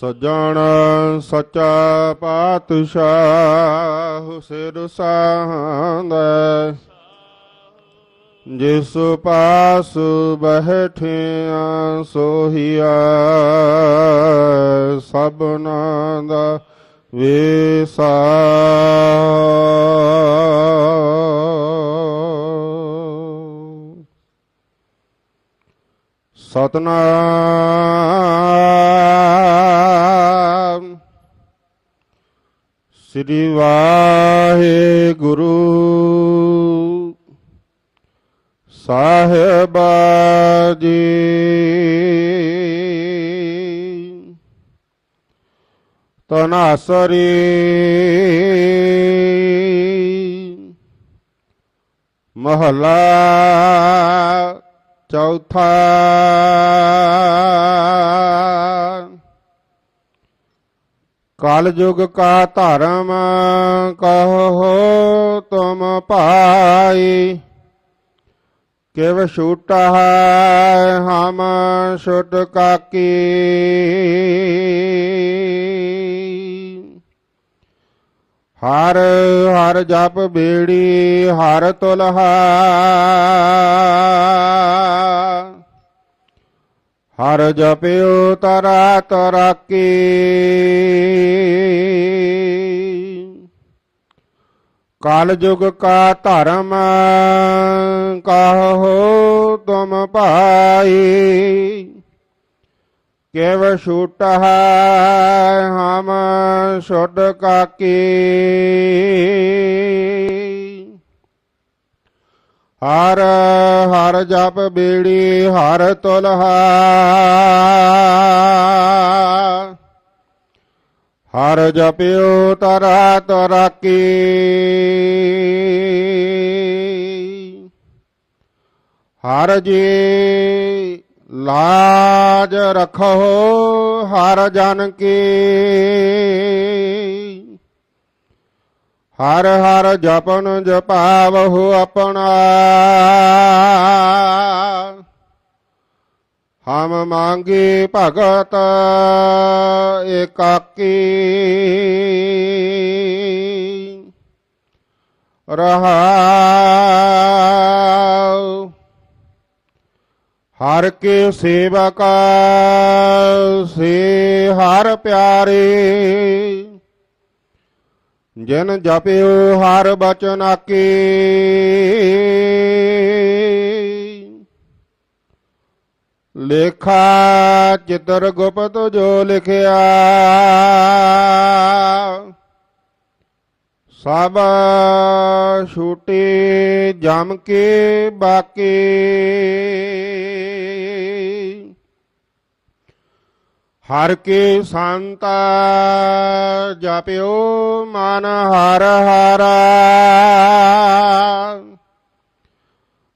ਸਜਣ ਸੱਚਾ ਪਾਤਸ਼ਾਹ ਸਿਰ ਸਾਹਾਂਦਾ ਜਿਸ ਪਾਸ ਬਹਿਠਿਆ ਸੋਹੀਆ ਸਭਨਾ ਦਾ ਵੇਸਾ। ਸਤਨਾਮ ਸ੍ਰੀ ਵਾਹਿਗੁਰੂ। ਸਾਹਿਬ ਜੀ। ਤਨਾਸਰੀ ਮਹਲਾ ਚੌਥਾ। ਕਲ ਯੁਗ ਕਾ ਧਰਮ ਕਹੋ ਤੁਮ ਭਾਈ, ਕਿਵ ਛੂਟਾ ਹੈ ਹਮ ਛੁਟ ਕਾਕੀ। ਹਰ ਹਰ ਜਪ ਬੇੜੀ ਹਰ ਤੁਲਹਾ। ਹਰ ਜਪਿਓ ਤਰਾ ਤਰਾਕੀ। ਕਾਲ ਯੁਗ ਕਾ ਧਰਮ ਕਹੋ ਤੁਮ ਭਾਈ। ਕੇਵ ਛੂਟ ਹੈ ਹਮ ਛੁੱਟ ਕਾਕੀ। ਹਰ ਹਰ ਜਪ ਬੇੜੀ, ਹਰ ਤੁਲਹਾ ਹਰ ਜਪਿਓ ਤਰਾ ਤਰਾਕੀ। ਹਰ ਜੀ ਲਾਜ ਰਖੋ ਹਰ ਜਨ ਕੀ। ਹਰ ਹਰ ਜਪਨ ਜਪਾਵਹੁ ਆਪਣਾ। ਹਮ ਮੰਗੇ ਭਗਤ ਏਕਾਕੀ। ਰਹਾਉ। ਹਰ ਕੇ ਸੇਵਕ ਸੇ ਹਰ ਪਿਆਰੇ। ਜਿਨ ਜਪਿਓ ਹਰ ਬਚਨ ਆਕੇ। ਲੇਖਾ ਚਿਤਰ ਗੁਪਤ ਜੋ ਲਿਖਿਆ। ਸਭ ਛੂਟੇ ਜਮ ਕੇ ਬਾਕੀ। ਹਰ ਕੇ ਸੰਤਾ ਜਪਿਓ ਮਨ ਹਰ ਹਰਾ।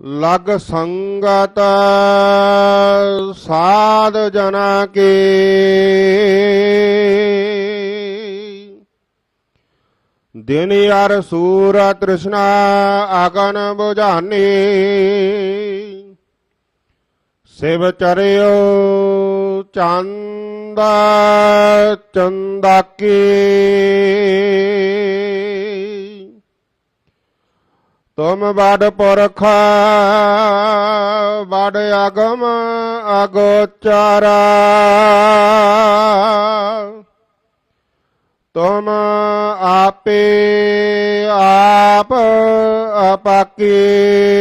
ਲਗ ਸੰਗਤ ਸਾਧ ਜਨਾ ਕੇ। ਦਿਨ ਯਾਰ ਸੂਰ ਤ੍ਰਿਸ਼ਨਾ ਅਗਨ 부ਝਾਨੀ ਸਿਵ ਚਰਿਓ ਚੰਦ ਚੰਦਾਕੀ ਤੁਮ ਬੜ ਪੁਰਖ ਬੜ ਅਗਮ ਅਗੋਚਰਾ। ਤੁਮ ਆਪੇ ਆਪ ਅਪਾਕੇ।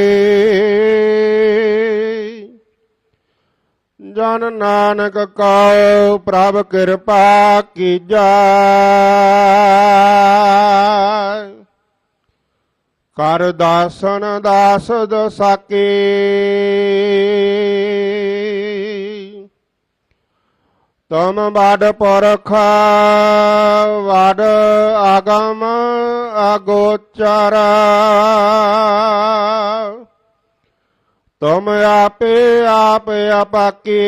ਜਨ ਨਾਨਕ ਕਉ ਪ੍ਰਭ ਕਿਰਪਾ ਕੀਜੈ ਕਰ ਦਾਸਨ ਦਾਸ ਦਸਾਕੇ ਤਮ ਬਾਡ ਪਰਖ ਵਾਡ ਆਗਮ ਅਗੋਚਰ। ਤੁਮ ਆਪੇ ਆਪ ਅਪਾਕੇ।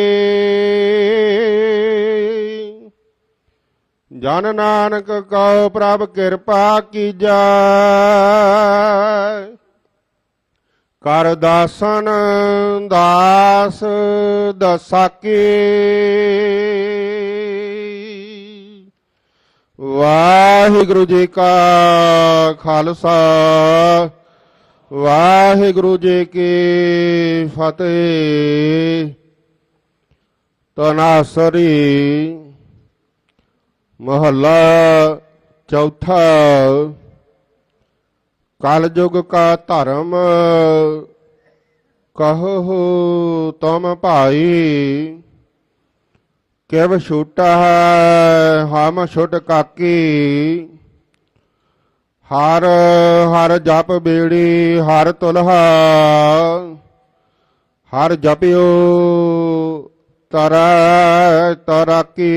ਜਨ ਨਾਨਕ ਕਉ ਪ੍ਰਭ ਕਿਰਪਾ ਕੀਜੈ। ਕਰ ਦਾਸਨ ਦਾਸ ਦਸਾਕੇ। ਵਾਹਿਗੁਰੂ ਜੀ ਕਾ ਖਾਲਸਾ। ਵਾਹਿਗੁਰੂ ਜੀ ਕੀ ਫਤਿਹ। ਤਨਾਸਰੀ ਮਹੱਲਾ ਚੌਥਾ। ਕਲਯੁਗ ਕਾ ਧਰਮ ਕਹੋ ਤੁਮ ਭਾਈ। ਕਿਵ ਛੂਟਾ ਹੈ ਹਮ ਛੁਟ ਕਾਕੀ ਹਰ ਹਰ ਜਪ ਬੇੜੀ ਹਰ ਤੁਲਹਾ ਹਰ ਜਪਿਓ ਤਰ ਤਰਾਕੀ।